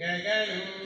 जायग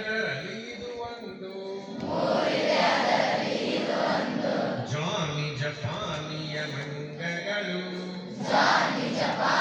ಅದರಲ್ಲಿರುವಂದು ಜಾನಿ ಜಪಾನಿಯ ಮಂಗಗಳು. ಜಾನಿ ಜಪಾನಿ